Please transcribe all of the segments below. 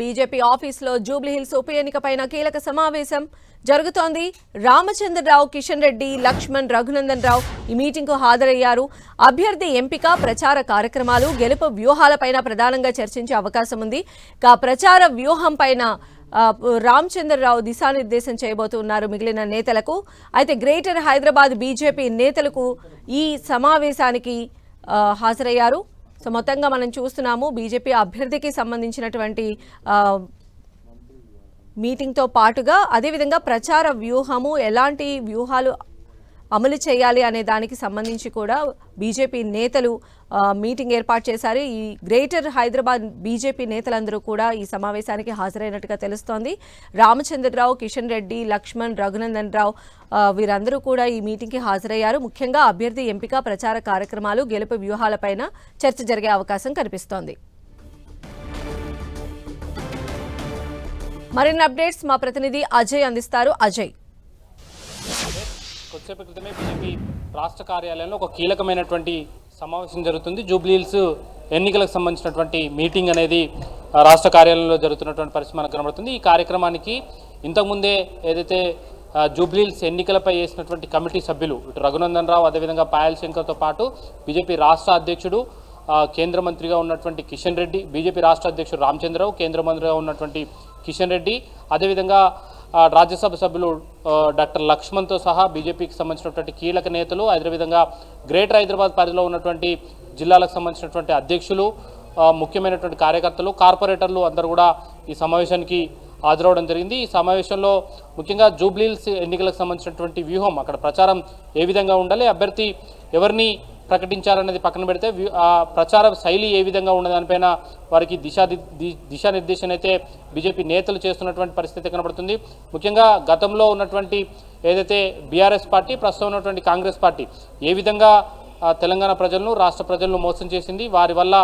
BJP ఆఫీసులో జూబ్లీహిల్స్ ఉప ఎన్నికపైన కీలక సమావేశం జరుగుతోంది. రామచంద్రరావు కిషన్ రెడ్డి లక్ష్మణ్ రఘునందన్ రావు ఈ మీటింగ్కు హాజరయ్యారు. అభ్యర్థి ఎంపిక ప్రచార కార్యక్రమాలు గెలుపు వ్యూహాలపైన ప్రధానంగా చర్చించే అవకాశం ఉంది. ఇక ప్రచార వ్యూహం పైన రామచంద్రరావు దిశానిర్దేశం చేయబోతున్నారు మిగిలిన నేతలకు. అయితే గ్రేటర్ హైదరాబాద్ బీజేపీ నేతలకు ఈ సమావేశానికి హాజరయ్యారు. సో మొత్తంగా మనం చూస్తున్నాము బీజేపీ అభ్యర్థికి సంబంధించినటువంటి మీటింగ్తో పాటుగా అదేవిధంగా ప్రచార వ్యూహము ఎలాంటి వ్యూహాలు అమలు చేయాలి అనే దానికి సంబంధించి కూడా బీజేపీ నేతలు మీటింగ్ ఏర్పాటు చేశారు. ఈ గ్రేటర్ హైదరాబాద్ బీజేపీ నేతలందరూ కూడా ఈ సమావేశానికి హాజరైనట్టుగా తెలుస్తోంది. రామచంద్రరావు కిషన్ రెడ్డి లక్ష్మణ్ రఘునందన్ రావు వీరందరూ కూడా ఈ మీటింగ్కి హాజరయ్యారు. ముఖ్యంగా అభ్యర్థి ఎంపిక ప్రచార కార్యక్రమాలు గెలుపు వ్యూహాలపైన చర్చ జరిగే అవకాశం కనిపిస్తోంది. మరిన్ని అప్డేట్స్ మా ప్రతినిధి అజయ్ అందిస్తారు. అజయ్. కొద్దిసేపు క్రితమే బీజేపీ రాష్ట్ర కార్యాలయంలో ఒక కీలకమైనటువంటి సమావేశం జరుగుతుంది. జూబ్లీహిల్స్ ఎన్నికలకు సంబంధించినటువంటి మీటింగ్ అనేది రాష్ట్ర కార్యాలయంలో జరుగుతున్నటువంటి పరిస్థితి మనకు కనబడుతుంది ఈ కార్యక్రమానికి ఇంతకుముందే ఏదైతే జూబ్లీల్స్ జూబ్లీహిల్స్ ఎన్నికలపై వేసినటువంటి కమిటీ సభ్యులు ఇటు రఘునందన్ రావు అదేవిధంగా పాయల్ శంకర్తో పాటు బీజేపీ రాష్ట్ర అధ్యక్షుడు కేంద్ర మంత్రిగా ఉన్నటువంటి కిషన్ రెడ్డి బీజేపీ రాష్ట్ర అధ్యక్షుడు రామచంద్రరావు కేంద్ర మంత్రిగా ఉన్నటువంటి కిషన్ రెడ్డి అదేవిధంగా రాజ్యసభ సభ్యులు డాక్టర్ లక్ష్మణ్తో సహా బీజేపీకి సంబంధించినటువంటి కీలక నేతలు అదేవిధంగా గ్రేటర్ హైదరాబాద్ పరిధిలో ఉన్నటువంటి జిల్లాలకు సంబంధించినటువంటి అధ్యక్షులు ముఖ్యమైనటువంటి కార్యకర్తలు కార్పొరేటర్లు అందరూ కూడా ఈ సమావేశానికి హాజరవడం జరిగింది. ఈ సమావేశంలో ముఖ్యంగా జూబ్లీల్స్ ఎన్నికలకు సంబంధించినటువంటి వ్యూహం అక్కడ ప్రచారం ఏ విధంగా ఉండాలి అభ్యర్థి ఎవరిని ప్రకటించారనేది పక్కన పెడితే ఆ ప్రచార శైలి ఏ విధంగా ఉన్నదానిపైన వారికి దిశా దిశానిర్దేశం అయితే బీజేపీ నేతలు చేస్తున్నటువంటి పరిస్థితి కనబడుతుంది. ముఖ్యంగా గతంలో ఉన్నటువంటి ఏదైతే బీఆర్ఎస్ పార్టీ ప్రస్తుతం ఉన్నటువంటి కాంగ్రెస్ పార్టీ ఏ విధంగా తెలంగాణ ప్రజలను రాష్ట్ర ప్రజలను మోసం చేసింది వారి వల్ల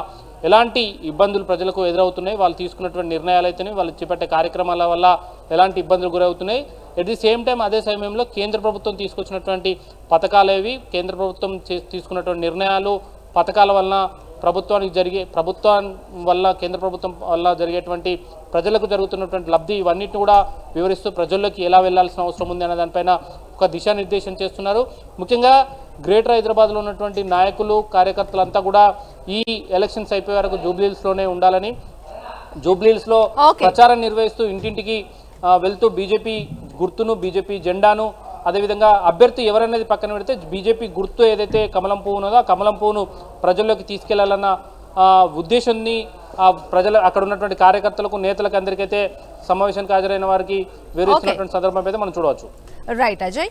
ఎలాంటి ఇబ్బందులు ప్రజలకు ఎదురవుతున్నాయి? వాళ్ళు తీసుకున్నటువంటి నిర్ణయాలు అయితేనే వాళ్ళు చేపట్టే కార్యక్రమాల వల్ల ఎలాంటి ఇబ్బందులు గురవుతున్నాయి? ఎట్ ది సేమ్ టైం అదే సమయంలో కేంద్ర ప్రభుత్వం తీసుకొచ్చినటువంటి పథకాలు కేంద్ర ప్రభుత్వం చే- తీసుకున్నటువంటి నిర్ణయాలు పథకాల వలన ప్రభుత్వానికి జరిగే ప్రభుత్వం వల్ల కేంద్ర ప్రభుత్వం వల్ల జరిగేటువంటి ప్రజలకు జరుగుతున్నటువంటి లబ్ధి ఇవన్నిటిని కూడా వివరిస్తూ ప్రజల్లోకి ఎలా వెళ్ళాల్సిన అవసరం ఉంది అనే దానిపైన ఒక దిశానిర్దేశం చేస్తున్నారు. ముఖ్యంగా గ్రేటర్ హైదరాబాద్లో ఉన్నటువంటి నాయకులు కార్యకర్తలంతా కూడా ఈ ఎలక్షన్స్ అయిపోయే వరకు జూబ్లీహిల్స్లోనే ఉండాలని జూబ్లీహిల్స్లో. ప్రచారం నిర్వహిస్తూ ఇంటింటికి వెళ్తూ బీజేపీ గుర్తును బీజేపీ జెండాను అదేవిధంగా అభ్యర్థి ఎవరనేది పక్కన పెడితే బీజేపీ గుర్తు ఏదైతే కమలం పువ్వు ఉన్నదో ఆ కమలం పువ్వును ప్రజల్లోకి తీసుకెళ్ళాలన్న ఉద్దేశాన్ని ఆ ప్రజల అక్కడ ఉన్నటువంటి కార్యకర్తలకు నేతలకు అందరికైతే సమావేశానికి హాజరైన వారికి వివరిస్తున్నటువంటి సందర్భం అయితే మనం చూడవచ్చు. రైట్ అజయ్